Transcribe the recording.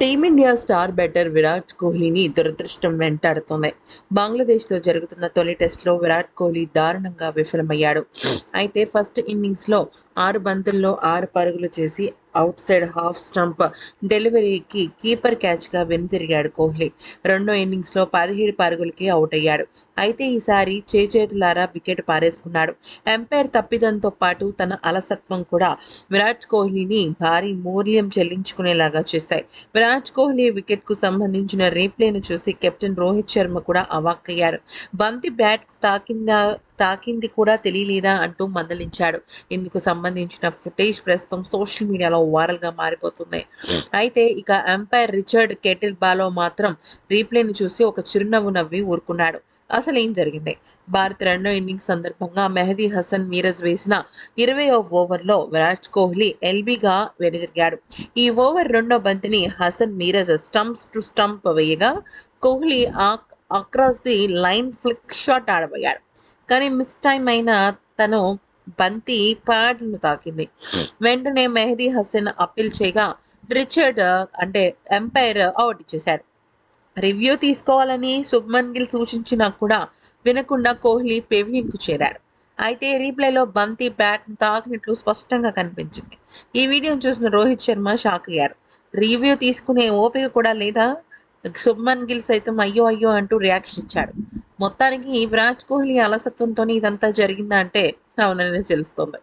Team India star batter Virat కోహ్లీని దురదృష్టం వెంటాడుతోంది. బంగ్లాదేశ్లో జరుగుతున్న తొలి టెస్ట్లో విరాట్ కోహ్లీ దారుణంగా విఫలమయ్యాడు. అయితే ఫస్ట్ ఇన్నింగ్స్లో ఆరు బంతుల్లో ఆరు పరుగులు చేసి అవుట్ సైడ్ హాఫ్ స్టంప్ డెలివరీకి కీపర్ క్యాచ్గా వెనుతిరిగాడు కోహ్లీ. రెండో ఇన్నింగ్స్లో పదిహేడు పరుగులకి అవుట్ అయ్యాడు అయితే ఈసారి చేచేతులారా వికెట్ పారేసుకున్నాడు. ఎంపైర్ తప్పిదంతో పాటు తన అలసత్వం కూడా విరాట్ కోహ్లీని భారీ మూల్యం చెల్లించుకునేలాగా చేశాయి. విరాట్ కోహ్లీ వికెట్కు సంబంధించిన రీప్లేను చూసి కెప్టెన్ రోహిత్ శర్మ కూడా అవాక్కయ్యాడు బంతి బ్యాట్ తాకిందా తాకింది కూడా తెలియలేదా అంటూ మందలించాడు. ఇందుకు సంబంధించిన ఫుటేజ్ ప్రస్తుతం సోషల్ మీడియాలో వైరల్గా మారిపోతుంది అయితే ఇక ఎంపైర్ రిచర్డ్ కెటిల్ బాలో మాత్రం రీప్లేని చూసి ఒక చిరునవ్వు నవ్వి ఊరుకున్నాడు. అసలు ఏం జరిగింది? భారత్ రెండో ఇన్నింగ్స్ సందర్భంగా మెహదీ హసన్ మీరజ్ వేసిన ఇరవై ఓవర్లో విరాట్ కోహ్లీ ఎల్బీగా వెనుదిరిగాడు. ఈ ఓవర్ రెండో బంతిని Hasan Miraz stumps to stump వేయగా Kohli across the line flick shot ఆడబోయాడు. కానీ మిస్ టైం అయిన తను బంతి ప్యాడ్ను తాకింది. వెంటనే మెహదీ హసన్ అప్పీల్ చేయగా రిచర్డ్ అంటే ఎంపైర్ అవుట్ ఇచ్చేశాడు. రివ్యూ తీసుకోవాలని శుభ్మన్ గిల్ సూచించినా కూడా వినకుండా కోహ్లీ పెవిలియన్కు చేరాడు. అయితే రీప్లేలో బంతి బ్యాట్ తాకినట్లు స్పష్టంగా కనిపించింది. ఈ వీడియోను చూసిన రోహిత్ శర్మ షాక్ అయ్యాడు రివ్యూ తీసుకునే ఓపిక కూడా లేదా? శుభ్మన్ గిల్ సైతం అయ్యో అయ్యో అంటూ రియాక్షన్ ఇచ్చాడు. మొత్తానికి విరాట్ కోహ్లీ అలసత్వంతో ఇదంతా జరిగిందా అంటే అవునని తెలుస్తోంది.